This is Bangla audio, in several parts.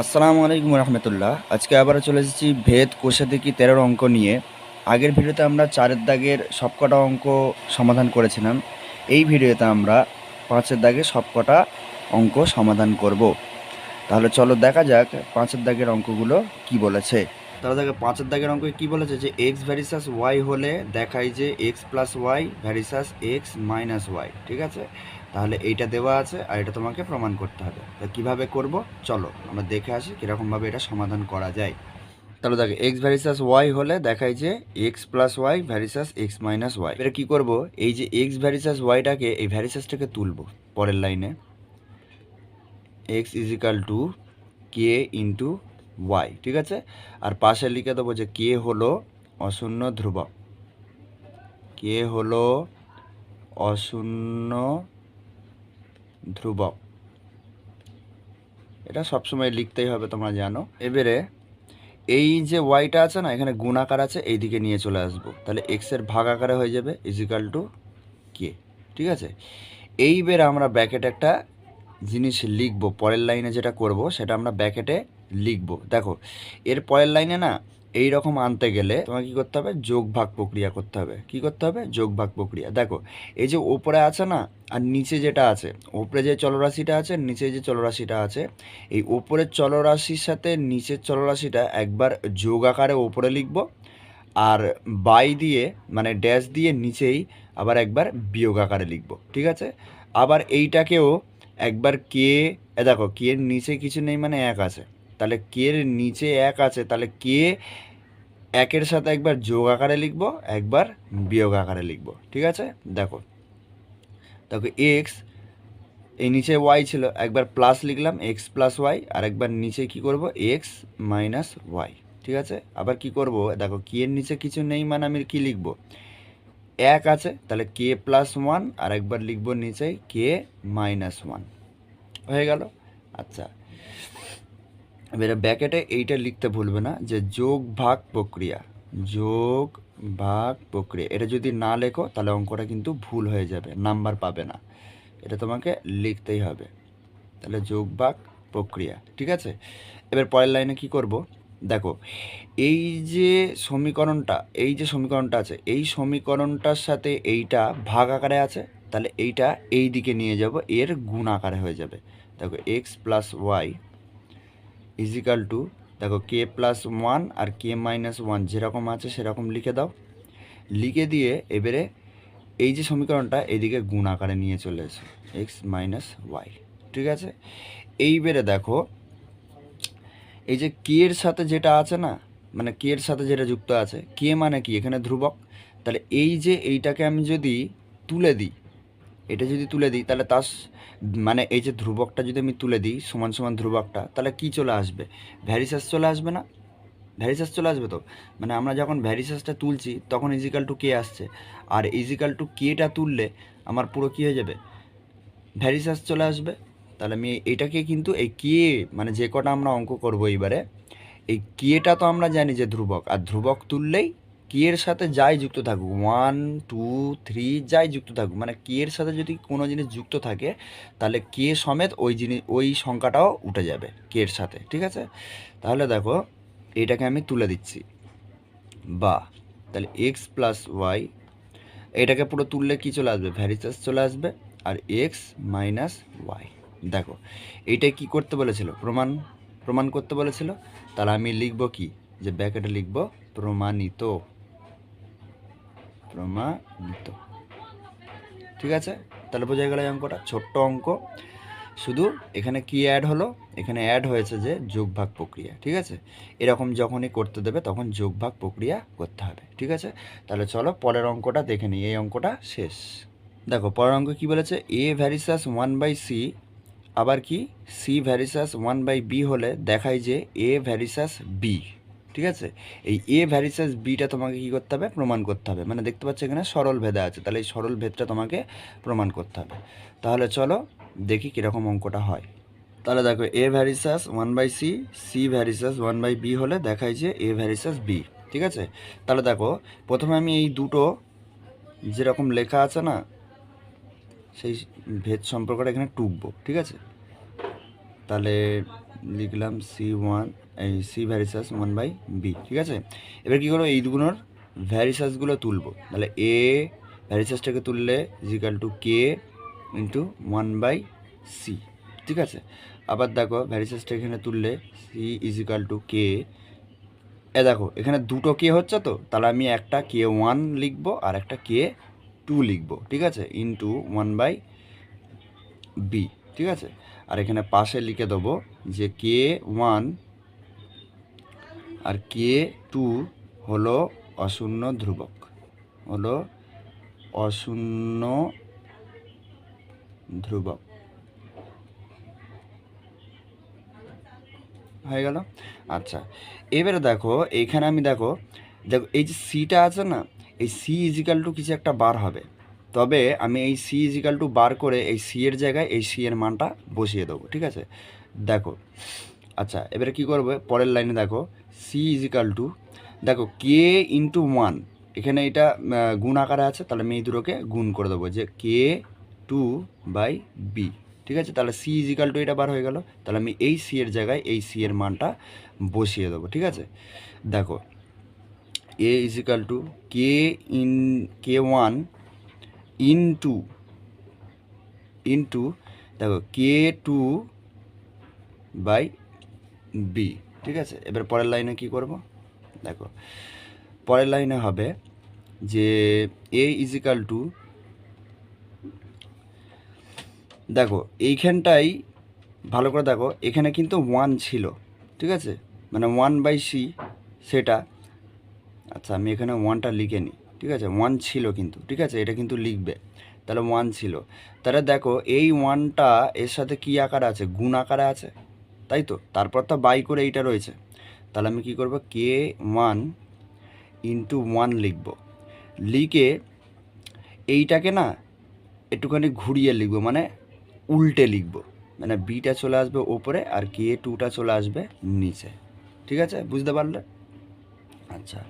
আসসালামু আলাইকুম রহমতুল্লাহ। আজকে আবারও চলে এসেছি ভেদ কোষে দেখি তেরোর অঙ্ক নিয়ে। আগের ভিডিওতে আমরা চারের দাগের সবকটা অঙ্ক সমাধান করেছিলাম। এই ভিডিওতে আমরা পাঁচের দাগের সবকটা অঙ্ক সমাধান করব। তাহলে চলো দেখা যাক পাঁচের দাগের অঙ্কগুলো কি বলেছে। তাহলে দেখো পাঁচের দাগের অঙ্কে কি বলেছে যে এক্স ভ্যারিসাস ওয়াই হলে দেখায় যে X plus Y versus X minus Y ঠিক আছে? তাহলে এইটা দেওয়া আছে আর এটা তোমাকে প্রমাণ করতে হবে। তো কীভাবে করব? চলো, আমরা দেখে আসি কীরকমভাবে এটা সমাধান করা যায়। তাহলে দেখো এক্স ভ্যারিসাস ওয়াই হলে দেখায় যে X plus Y versus X minus Y এবার কী করব? এই যে এক্স ভ্যারিসাস ওয়াইটাকে এই ভ্যারিসাসটাকে তুলবো পরের লাইনে। X equal to K into Y ঠিক আছে? আর পাশে লিখে দেবো যে কে হলো অশূন্য ধ্রুবক কে হলো অশূন্য ধ্রুবক এটা সবসময় লিখতেই হবে, তোমরা জানো। এবারে এই যে ওয়াইটা আছে না, এখানে গুণাকার আছে, এই দিকে নিয়ে চলে আসব। তাহলে এক্সের ভাগ আকারে হয়ে যাবে ইজিক্যাল টু কে ঠিক আছে? এইবার আমরা ব্যাকেটে একটা জিনিস লিখব, পরের লাইনে যেটা করব, সেটা আমরা ব্যাকেটে লিখব। দেখো, এর পরের লাইনে না এই রকম আনতে গেলে তোমাকে কী করতে হবে? যোগ ভাগ প্রক্রিয়া করতে হবে। কি করতে হবে? যোগ ভাগ প্রক্রিয়া। দেখো, এই যে ওপরে আছে না, আর নিচে যেটা আছে, ওপরে যে চলরাশিটা আছে, নিচে যে চলরাশিটা আছে, এই ওপরের চলরাশির সাথে নিচের চলরাশিটা একবার যোগ আকারে ওপরে লিখব আর বাই দিয়ে মানে ড্যাশ দিয়ে নিচেই আবার একবার বিয়োগ আকারে লিখব। ঠিক আছে? আবার এইটাকেও একবার কে দেখো, কে নিচে কিছু নেই মানে এক আছে। তাহলে কে এর নিচে এক আছে, তাহলে কে একের সাথে একবার যোগ আকারে লিখব, একবার বিয়োগ আকারে লিখব, ঠিক আছে? দেখো দেখো এক্স এই নিচে ওয়াই ছিল, একবার প্লাস লিখলাম এক্স প্লাস ওয়াই আর একবার নিচে কি করব? এক্স মাইনাস ওয়াই ঠিক আছে? আবার কি করব? দেখো কে এর নিচে কিছু নেই মানে আমি কি লিখব? এক আছে, তাহলে কে প্লাস ওয়ান আর একবার লিখব নিচে কে মাইনাস ওয়ান হয়ে গেল? আচ্ছা এবারে ব্যাকেটে এইটা লিখতে ভুলবে না যে যোগ ভাগ প্রক্রিয়া যোগ ভাগ প্রক্রিয়া এটা যদি না লেখো তাহলে অঙ্কটা কিন্তু ভুল হয়ে যাবে নাম্বার পাবে না এটা তোমাকে লিখতেই হবে তাহলে যোগ ভাগ প্রক্রিয়া ঠিক আছে এবার পরের লাইনে কি করব দেখো এই যে সমীকরণটা এই যে সমীকরণটা আছে এই সমীকরণটার সাথে এইটা ভাগ আকারে আছে তাহলে এইটা এই দিকে নিয়ে যাব এর গুণ আকারে হয়ে যাবে দেখো x plus y is equal to দেখো কে প্লাস ওয়ান আর কে মাইনাস ওয়ান যেরকম আছে সেরকম লিখে দাও। লিখে দিয়ে এবারে এই যে সমীকরণটা এদিকে গুণ আকারে নিয়ে চলে এসো এক্স মাইনাস ওয়াই ঠিক আছে? এইবারে দেখো, এই যে কে এর সাথে যেটা আছে না মানে কে এর সাথে যেটা যুক্ত আছে কে মানে কি? এখানে ধ্রুবক। তাহলে এই যে এইটাকে আমি যদি তুলে দিই এটা যদি তুলে দিই, তাহলে তার মানে এই যে ধ্রুবকটা যদি আমি তুলে দিই, সমান সমান ধ্রুবকটা, তাহলে কি চলে আসবে? ভ্যারিসাস চলে আসবে না? ভ্যারিসাস চলে আসবে তো? মানে আমরা যখন ভ্যারিসাসটা তুলছি, তখন ইজিক্যাল টু কে আসছে। আর ইজিক্যাল টু কেটা তুললে আমার পুরো কী হয়ে যাবে? ভ্যারিসাস চলে আসবে। তাহলে আমি এটাকে কিন্তু এই কে মানে যে কটা আমরা অঙ্ক করব এইবারে, এই কেটা তো আমরা জানি যে ধ্রুবক। আর ধ্রুবক তুললেই কে এর সাথে যাই যুক্ত থাকুক? ওয়ান টু থ্রি যাই যুক্ত থাকুক। মানে কে এর সাথে যদি কোনো জিনিস যুক্ত থাকে, তাহলে কে সমেত ওই জিনিস ওই সংখ্যাটাও উঠে যাবে, কে এর সাথে, ঠিক আছে? তাহলে দেখো, এটাকে আমি তুলে দিচ্ছি। বা, তাহলে এক্স প্লাস ওয়াই এটাকে পুরো তুললে কি চলে আসবে? ভ্যারিসাস চলে আসবে, আর এক্স মাইনাস ওয়াই দেখো এইটা কি করতে বলেছিল? প্রমাণ প্রমাণ করতে বলেছিল? তাহলে আমি লিখব কি? যে ব্যাকেটে লিখব প্রমাণিত। প্রমাণিত ঠিক আছে? তাহলে বোঝা গেল এই অঙ্কটা। ছোট্ট অঙ্ক। শুধু এখানে কি অ্যাড হলো? এখানে অ্যাড হয়েছে যে যোগভাগ প্রক্রিয়া। ঠিক আছে? এরকম যখনই করতে দেবে তখন যোগভাগ প্রক্রিয়া করতে হবে। ঠিক আছে? তাহলে চলো পরের অঙ্কটা দেখে নিই। এই অঙ্কটা শেষ। দেখো, পরের অঙ্ক কী বলেছে? A varies as one by c আবার কি? C varies as one by b হলে দেখায় যে এ ভ্যারিসাস বি ঠিক আছে? এই এ ভ্যারিসাস বিটা তোমাকে কী করতে হবে? প্রমাণ করতে হবে। মানে দেখতে পাচ্ছ এখানে সরল ভেদা আছে। তাহলে এই সরল ভেদটা তোমাকে প্রমাণ করতে হবে। তাহলে চলো দেখি কীরকম অঙ্কটা হয়। তাহলে দেখো a varies as one by c c varies as one by b হলে দেখায় যে এ ভ্যারিসাস বি ঠিক আছে? তাহলে দেখো, প্রথমে আমি এই দুটো যেরকম লেখা আছে না, সেই ভেদ সম্পর্কটা এখানে টুকবো, ঠিক আছে? তাহলে লিখলাম সি ওয়ান এই c varies as one by b ঠিক আছে? এবার কী করব? এই দুগুলোর ভ্যারিসাসগুলো তুলবো। তাহলে এ ভ্যারিসাসটাকে তুললে is equal to k into one by c ঠিক আছে? আবার দেখো ভ্যারিসাসটা এখানে তুললে c is equal to k a দেখো, এখানে দুটো কে হচ্ছে তো? তাহলে আমি একটা কে ওয়ান লিখব আর একটা কে টু লিখব, ঠিক আছে? ইন্টু ওয়ান বাই বি ঠিক আছে? আর এখানে পাশে লিখে দেবো যে কে ওয়ান আর কে টু হলো অশূন্য ধ্রুবক। হলো অশূন্য ধ্রুবক। হয়ে গেল? আচ্ছা এবারে দেখো এইখানে আমি দেখো দেখো, এই যে সিটা আছে না, এই সি ইজিক্যাল টু কিছু একটা বার হবে। তবে আমি এই সি ইজিক্যাল টু বার করে এই সি এর জায়গায় এই সি এর মানটা বসিয়ে দেবো, ঠিক আছে? দেখো আচ্ছা এবারে কী করবে? পরের লাইনে দেখো সি ইজিক্যাল টু দেখো কে ইন্টু ওয়ান এখানে এটা গুণ আকারে আছে, তাহলে মেয়ে দুটোকে গুণ করে দেবো যে কে টু বাই বি ঠিক আছে? তাহলে সি ইজিক্যাল টু এটা বার হয়ে গেল, তাহলে আমি এই সি এর জায়গায় এই সি এর মানটা বসিয়ে দেবো, ঠিক আছে? দেখো a is equal to k in k one into into দেখো কে টু বাই বি ঠিক আছে? এবার পরের লাইনে কি করব? দেখো, পরের লাইনে হবে যে এ ইজিক্যাল টু দেখো, এইখানটাই ভালো করে দেখো, এখানে কিন্তু ওয়ান ছিল, ঠিক আছে? মানে ওয়ান বাই সি সেটা আচ্ছা আমি এখানে ওয়ানটা লিখে নিই, ঠিক আছে? ওয়ান ছিল কিন্তু, ঠিক আছে? এটা কিন্তু লিখবে, তাহলে ওয়ান ছিল। তাহলে দেখো, এই ওয়ানটা এর সাথে কী আকার আছে? গুণ আকারে আছে? তাই তো? তারপর তো বাই করে এইটা রয়েছে। তাহলে আমি কী করব? কে ওয়ান ইন্টু ওয়ান লিখব। লিখে এইটাকে না একটুখানি ঘুরিয়ে লিখব মানে উল্টে লিখব। মানে বিটা চলে আসবে ওপরে আর কে টুটা চলে আসবে নিচে। ঠিক আছে? বুঝতে পারলে? আচ্ছা।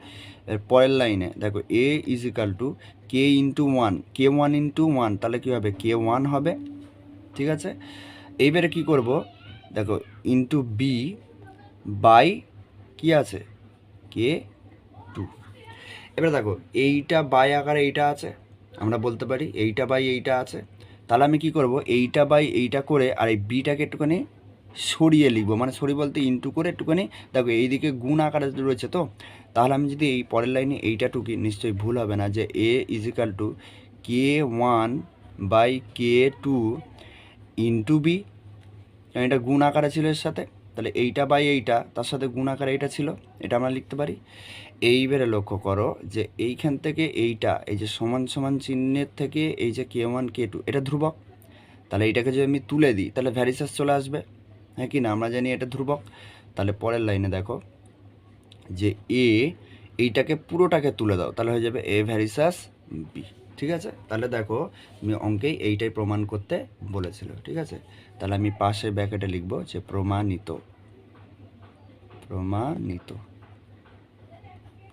এর পরের লাইনে দেখো a is equal to k into one k one into one তাহলে কী হবে? কে ওয়ান হবে। ঠিক আছে? এইবারে কি করব? দেখো ইন্টু বি বাই কি আছে? কে টু এবারে দেখো, এইটা বাই আকারে এইটা আছে, আমরা বলতে পারি এইটা বাই এইটা আছে। তাহলে আমি কি করব? এইটা বাই এইটা করে আর এই বিটাকে একটুখানি সরিয়ে লিখব। মানে সরি বলতে ইন্টু করে একটুখানি, দেখো, এইদিকে গুণ আকারে রয়েছে তো? তাহলে আমি যদি এই পরের লাইনে এইটা টুকি, নিশ্চয়ই ভুল হবে না যে a is equal to k one by k two into b এটা গুণ আকারে ছিল এর সাথে, তাহলে এইটা বাই এইটা, তার সাথে গুণ আকারে এইটা ছিল, এটা আমরা লিখতে পারি। এইবারে লক্ষ্য করো যে এইখান থেকে এইটা, এই যে সমান সমান চিহ্নের থেকে এই যে কে ওয়ান কে টু এটা ধ্রুবক। তাহলে এইটাকে যদি আমি তুলে দিই, তাহলে ভ্যারিসাস চলে আসবে। হ্যাঁ কি না? আমরা জানি এটা ধ্রুবক। তাহলে পরের লাইনে দেখো যে এ এইটাকে পুরোটাকে তুলে দাও, তাহলে হয়ে যাবে এ ভ্যারিসাস বি ঠিক আছে? তাহলে দেখো আমি অঙ্কেই এইটাই প্রমাণ করতে বলেছিল, ঠিক আছে? তাহলে আমি পাশে ব্যাকেটে লিখব যে প্রমাণিত। প্রমাণিত।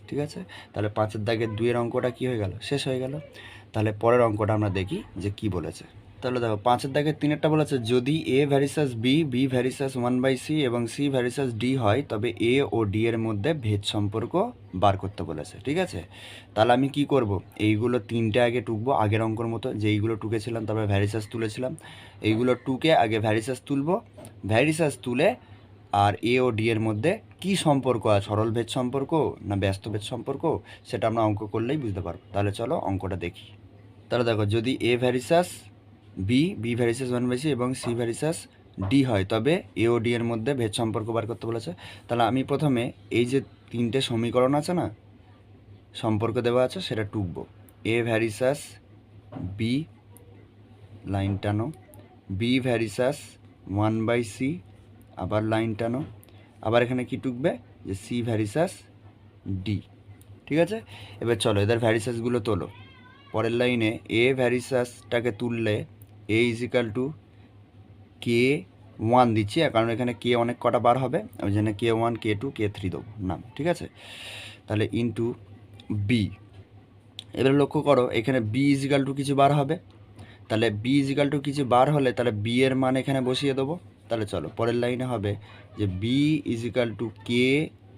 ঠিক আছে? তাহলে পাঁচের দাগের দুইয়ের অঙ্কটা কি হয়ে গেল? শেষ হয়ে গেল। তাহলে পরের অঙ্কটা আমরা দেখি যে কি বলেছে। তাহলে দেখো, পাঁচের দাগের তিনেরটা বলেছে, যদি a varies as b b varies as one by c এবং সি ভ্যারিসাস ডি হয়, তবে এ ও ডি এর মধ্যে ভেদ সম্পর্ক বার করতে বলেছে, ঠিক আছে? তাহলে আমি কি করব? এইগুলো তিনটে আগে টুকবো, আগের অঙ্কর মতো, যেইগুলো টুকেছিলাম, তারপরে ভ্যারিসাস তুলেছিলাম। এইগুলো টুকে আগে ভ্যারিসাস তুলবো। ভ্যারিসাস তুলে আর এ ও ডি এর মধ্যে কি সম্পর্ক আছে? সরল ভেদ সম্পর্ক না ব্যস্ত ভেদ সম্পর্ক? সেটা আমরা অঙ্ক করলেই বুঝতে পারব। তাহলে চলো অঙ্কটা দেখি। তাহলে দেখো, যদি a varies as b b varies as one by c এবং সি ভ্যারিসাস ডি হয়। তবে এ ও ডি এর মধ্যে ভেদ সম্পর্ক বার করতে বলেছে। তাহলে আমি প্রথমে এই যে তিনটে সমীকরণ আছে না, সম্পর্ক দেওয়া আছে, সেটা টুকবো। A varies as b line টানো। B varies as one by c আবার লাইন টানো। আবার এখানে কি টুকবে? যে সি ভ্যারিসাস ডি ঠিক আছে? এবার চলো, এদের ভ্যারিসাসগুলো তোলো। পরের লাইনে এ ভ্যারিসাসটাকে তুললে a is equal to k one দিচ্ছি কারণ এখানে কে অনেক কটা বার হবে, আমি জন্য k one k two k three দেবো। নাম, ঠিক আছে? তাহলে ইন্টু বি এবারে লক্ষ্য করো, এখানে বি ইজিক্যাল টু কিছু বার হবে। তাহলে বি ইজিক্যাল টু কিছু বার হলে তাহলে বি এর মান এখানে বসিয়ে দেবো। তাহলে চলো, পরের লাইনে হবে যে b is equal to k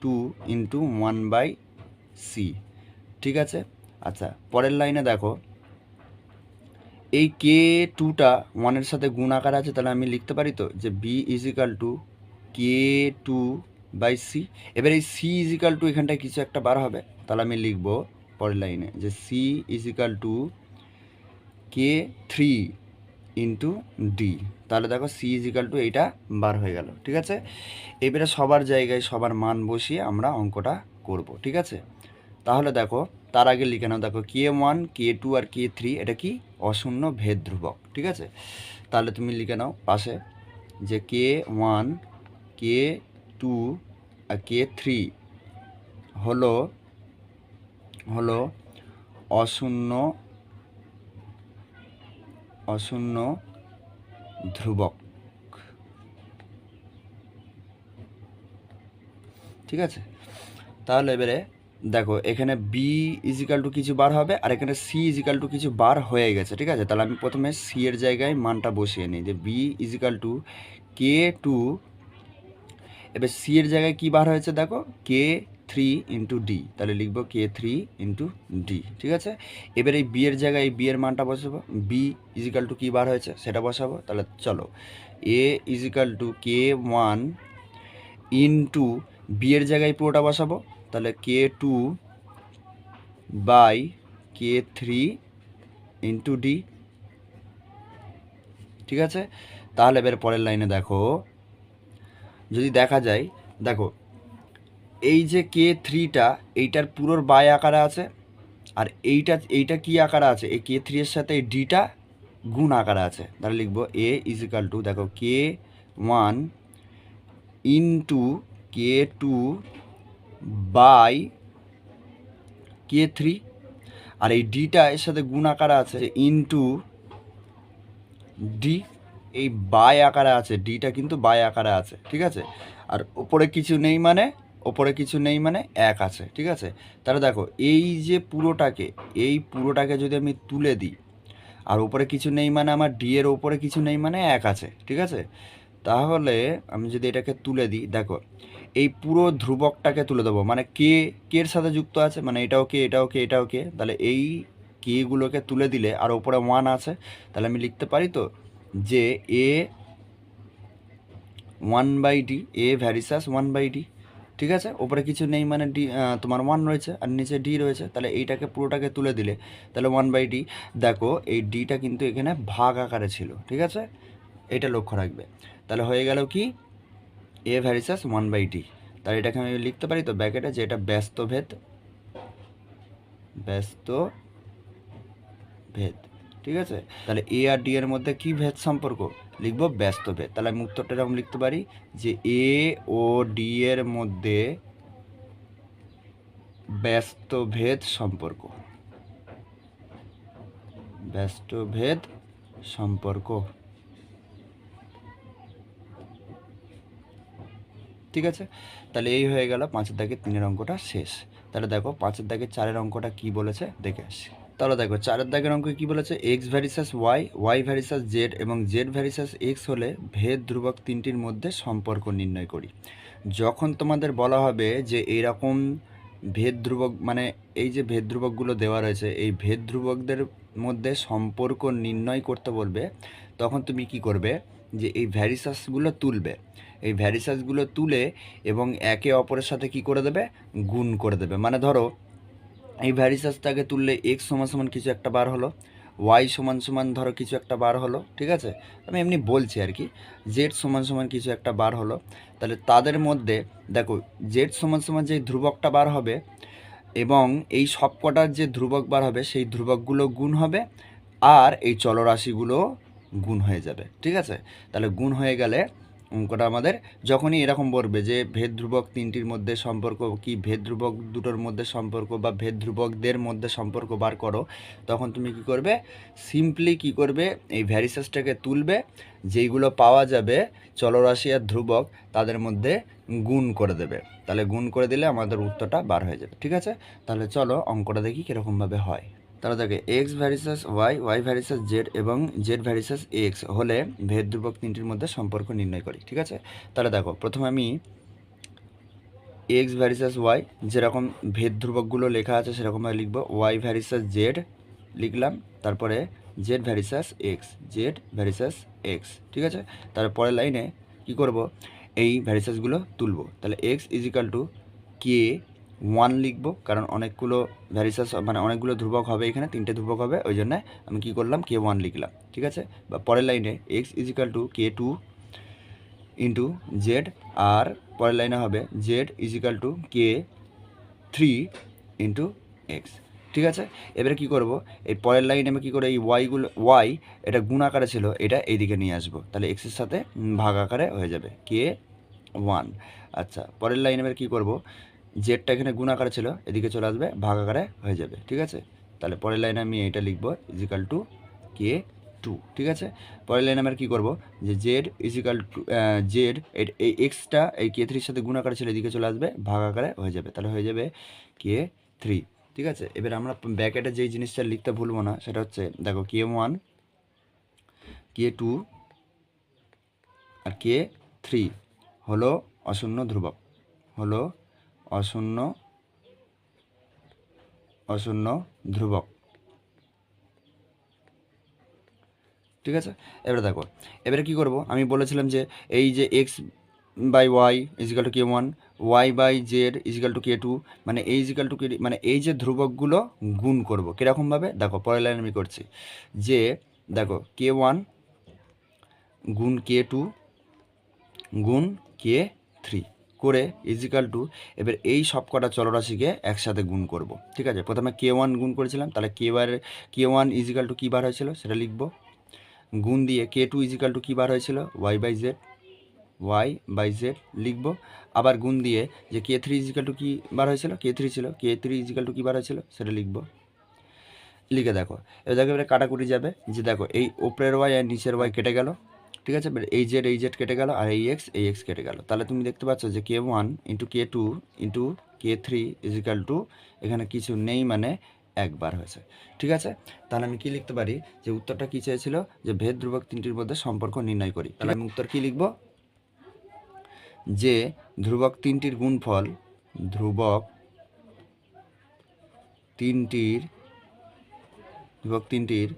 two into one by c ঠিক আছে? আচ্ছা পরের লাইনে দেখো এই কে টুটা ওয়ানের সাথে গুণ আকার আছে, তাহলে আমি লিখতে পারি তো যে b is equal to k two by c এবার এই সি ইজিক্যাল টু এখানটায় কিছু একটা বার হবে, তাহলে আমি লিখব পরের লাইনে যে c is equal to k three into d তাহলে দেখো সি ইজিক্যাল টু এইটা বার হয়ে গেল, ঠিক আছে? এবারে সবার জায়গায় সবার মান বসিয়ে আমরা অঙ্কটা করব, ঠিক আছে? তাহলে দেখো, তার আগে লিখে নাও, দেখো কে ওয়ান কে টু আর কে থ্রি এটা কি? অশূন্য ভেদ ধ্রুবক, ঠিক আছে? তাহলে তুমি লিখে নাও পাশে যে কে ওয়ান কে টু আর কে থ্রি হলো হলো অশূন্য অশূন্য ধ্রুবক, ঠিক আছে? তাহলে এবারে দেখো, এখানে বি ইজিক্যাল টু কিছু বার হবে আর এখানে সি ইজিক্যাল টু কিছু বার হয়ে গেছে, ঠিক আছে? তাহলে আমি প্রথমে সি এর জায়গায় মানটা বসিয়ে নিই যে b is equal to k two এবার সি এর জায়গায় কি বার হয়েছে দেখো? কে থ্রি ইন্টু ডি তাহলে লিখব কে থ্রি ইন্টু ডি ঠিক আছে? এবার এই বি এর জায়গায় এই বি এর মানটা বসাবো বি ইজিক্যাল টু কী বার হয়েছে? সেটা বসাবো, তাহলে চলো a is equal to k one into b এর জায়গায় পুরোটা বসাবো তাহলে k two by k three into d ঠিক আছে? তাহলে এবার পরের লাইনে দেখো। যদি দেখা যায়, দেখো, এই যে কে থ্রিটা এইটার পুরোর বাই আকারে আছে, আর এইটা এইটা কি আকারে আছে? এই কে থ্রি এর সাথে এই ডিটা গুণ আকারে আছে। তাহলে লিখব এ ইজিক্যাল টু দেখো k one into k two by k three. আর এই ডিটা এর সাথে গুণ আকারে আছে ইন্টু ডি এই বাই আকারে আছে, ডিটা কিন্তু বাই আকারে আছে, ঠিক আছে? আর ওপরে কিছু নেই মানে ওপরে কিছু নেই মানে এক আছে, ঠিক আছে? তাহলে দেখো, এই যে পুরোটাকে, এই পুরোটাকে যদি আমি তুলে দিই, আর উপরে কিছু নেই মানে আমার ডি এর ওপরে কিছু নেই মানে এক আছে, ঠিক আছে? তাহলে আমি যদি এটাকে তুলে দিই, দেখো, এই পুরো ধ্রুবকটাকে তুলে দেবো মানে কে কের সাথে যুক্ত আছে? মানে এটাও কে এটাও কে এটাও কে? তাহলে এই কেগুলোকে তুলে দিলে আর ওপরে ওয়ান আছে, তাহলে আমি লিখতে পারি তো যে a one by d a varies as one by d ঠিক আছে? ওপরে কিছু নেই মানে ডি তোমার ওয়ান রয়েছে আর নিচে ডি রয়েছে, তাহলে এইটাকে পুরোটাকে তুলে দিলে, তাহলে ওয়ান বাই ডি দেখো, এই ডিটা কিন্তু এখানে ভাগ আকারে ছিল, ঠিক আছে? এটা লক্ষ্য রাখবে। তাহলে হয়ে গেল কি? এ ভ্যারিসাস ওয়ান বাই টি তাহলে এটাকে আমি লিখতে পারি তো ব্যাকেটে যে এটা ব্যস্ত ভেদ ব্যস্ত ভেদ, ঠিক আছে? তাহলে এ আর ডি এর মধ্যে কি ভেদ সম্পর্ক? লিখব ব্যস্ত ভেদ। তাহলে আমি উত্তরটা এরকম লিখতে পারি যে এ ও ডি এর মধ্যে ব্যস্ত ভেদ সম্পর্ক। ব্যস্ত ভেদ সম্পর্ক। ঠিক আছে? তাহলে এই হয়ে গেল পাঁচের দাগে তিনের অঙ্কটা শেষ। তাহলে দেখো পাঁচের দাগে চারের অঙ্কটা কি বলেছে? দেখে আসি। তাহলে দেখো চারের দাগের অঙ্ক কি বলেছে? X varies as y y varies as z এবং জেড ভ্যারিসাস এক্স হলে ভেদ ধ্রুবক তিনটির মধ্যে সম্পর্ক নির্ণয় করি। যখন তোমাদের বলা হবে যে এইরকম ভেদ ধ্রুবক মানে এই যে ভেদ ধ্রুবকগুলো দেওয়া রয়েছে, এই ভেদ ধ্রুবকদের মধ্যে সম্পর্ক নির্ণয় করতে বলবে, তখন তুমি কি করবে? যে এই ভ্যারিসাসগুলো তুলবে। এই ভ্যারিসাসগুলো তুলে এবং একে অপরের সাথে কি করে দেবে? গুণ করে দেবে। মানে ধরো, এই ভ্যারিসাসটাকে তুললে এক্স সমান সমান কিছু একটা বার হলো ওয়াই সমান সমান ধরো কিছু একটা বার হলো, ঠিক আছে? আমি এমনি বলছি আর কি জেড সমান সমান কিছু একটা বার হলো, তাহলে তাদের মধ্যে, দেখো জেড সমান সমান যে ধ্রুবকটা বার হবে এবং এই সবকটার যে ধ্রুবক বার হবে, সেই ধ্রুবকগুলো গুণ হবে আর এই চলরাশিগুলো গুণ হয়ে যাবে, ঠিক আছে? তাহলে গুণ হয়ে গেলে অঙ্কটা আমাদের, যখনই এরকম বলবে যে ভেদ ধ্রুবক তিনটির মধ্যে সম্পর্ক কি, ভেদ ধ্রুবক দুটোর মধ্যে সম্পর্ক বা ভেদ ধ্রুবকদের মধ্যে সম্পর্ক বার করো, তখন তুমি কি করবে? সিম্পলি কি করবে? এই ভ্যারিসাসটাকে তুলবে, যেইগুলো পাওয়া যাবে চলরাশি আর ধ্রুবক তাদের মধ্যে গুণ করে দেবে। তাহলে গুণ করে দিলে আমাদের উত্তরটা বার হয়ে যাবে, ঠিক আছে? তাহলে চলো অঙ্কটা দেখি কীরকমভাবে হয়। তাহলে দেখে x varies as y y varies as z এবং জেড ভ্যারিসাস এক্স হলে ভেদ ধ্রুবক তিনটির মধ্যে সম্পর্ক নির্ণয় করি, ঠিক আছে? তাহলে দেখো, প্রথমে আমি এক্স ভ্যারিসাস ওয়াই যেরকম ভেদ ধ্রুবকগুলো লেখা আছে সেরকমভাবে লিখব ওয়াই ভ্যারিসাস জেড লিখলাম, তারপরে z varies as x z varies as x ঠিক আছে? তারপরের লাইনে কি করব? এই ভ্যারিসাসগুলো তুলবো, তাহলে x is equal to k one লিখব, কারণ অনেকগুলো ভ্যারিসাস মানে অনেকগুলো ধ্রুবক হবে এখানে, তিনটে ধ্রুবক হবে, ওই জন্য আমি কী করলাম কে ওয়ান লিখলাম, ঠিক আছে? বা পরের লাইনে x is equal to k two into z আর পরের লাইনে হবে z is equal to k three into x ঠিক আছে? এবারে কি করব? এই পরের লাইনে আমি কী করে এই ওয়াইগুলো ওয়াই এটা গুণ আকারে ছিল, এটা এইদিকে নিয়ে আসব, তাহলে এক্সের সাথে ভাগ আকারে হয়ে যাবে কে ওয়ান আচ্ছা পরের লাইনে এবার কী করব? জেডটা এখানে গুণ আকারে ছিল, এদিকে চলে আসবে, ভাগ আকারে হয়ে যাবে, ঠিক আছে? তাহলে পরের লাইনে আমি এটা লিখব ইজিক্যাল টু কে টু ঠিক আছে? পরের লাইনে আমরা কী করব? যে Z is equal to Z এই এক্সটা এই কে থ্রির সাথে গুণ আকারে ছিল, এদিকে চলে আসবে, ভাগ আকারে হয়ে যাবে, তাহলে হয়ে যাবে কে থ্রি ঠিক আছে? এবার আমরা ব্যাকেটে যেই জিনিসটা লিখতে ভুলবো না, সেটা হচ্ছে, দেখো কে ওয়ান কে টু আর কে থ্রি হলো অশূন্য ধ্রুবক, হলো অশূন্য অশূন্য ধ্রুবক। ঠিক আছে? এবারে দেখো, এবারে কি করব? আমি বলেছিলাম যে এই যে x by y is equal to k one y by z is equal to k two মানে এই ইজিক্যাল টু কে মানে এই যে ধ্রুবকগুলো গুণ করব, কীরকমভাবে? দেখো, পরের লাইন আমি করছি যে, দেখো কে ওয়ান গুণ কে টু গুণ কে থ্রি করে ইজিক্যাল টু এবার এই সব কটা চলরাশিকে একসাথে গুণ করব। ঠিক আছে? প্রথমে কে ওয়ান গুণ করেছিলাম, তাহলে k bar k one is equal to কী বার হয়েছিল? সেটা লিখব। গুণ দিয়ে k two is equal to কী বার হয়েছিল? Y by z y by z লিখব। আবার গুণ দিয়ে যে k three is equal to কী বার হয়েছিল? কে থ্রি ছিল। K three is equal to কী বার হয়েছিল? সেটা লিখব। লিখে দেখো। এবার দেখো, এবারে কাটাকুটি যাবে। যে দেখো, এই ওপরের ওয়াই আর নিচের ওয়াই কেটে গেল। ঠিক আছে? এই জেড এই জেড কেটে গেল, আর এই এক্স এই এক্স কেটে গেল। তাহলে তুমি দেখতে পাচ্ছ যে k one into k two into k three is equal to এখানে কিছু নেই মানে একবার হয়েছে। ঠিক আছে? তাহলে আমি কি লিখতে পারি? যে উত্তরটা কী চেয়েছিল যে ভেদ ধ্রুবক তিনটির মধ্যে সম্পর্ক নির্ণয় করি। তাহলে আমি উত্তর কী লিখব? যে ধ্রুবক তিনটির গুণফল ধ্রুবক তিনটির ধ্রুবক তিনটির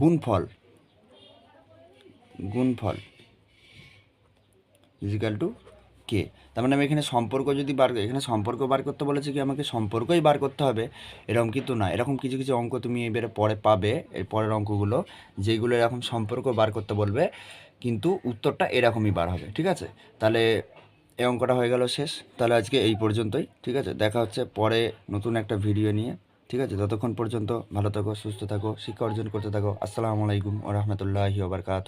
গুণফল গুণফল ইজিক্যাল টু কে তার মানে আমি এখানে সম্পর্ক যদি বার এখানে সম্পর্ক বার করতে বলেছে কি, আমাকে সম্পর্কই বার করতে হবে। এরকম কিন্তু না এরকম কিছু কিছু অঙ্ক তুমি এবারে পরে পাবে এর পরের অঙ্কগুলো যেইগুলো এরকম সম্পর্ক বার করতে বলবে, কিন্তু উত্তরটা এরকমই বার হবে, ঠিক আছে? তাহলে এই অঙ্কটা হয়ে গেল শেষ। তাহলে আজকে এই পর্যন্তই, ঠিক আছে? দেখা হচ্ছে পরে নতুন একটা ভিডিও নিয়ে, ঠিক আছে? ততক্ষণ পর্যন্ত ভালো থাকো, সুস্থ থাকো, শিক্ষা অর্জন করতে থাকো। আসসালামু আলাইকুম ও রহমতুল্লাহি ওবরকাত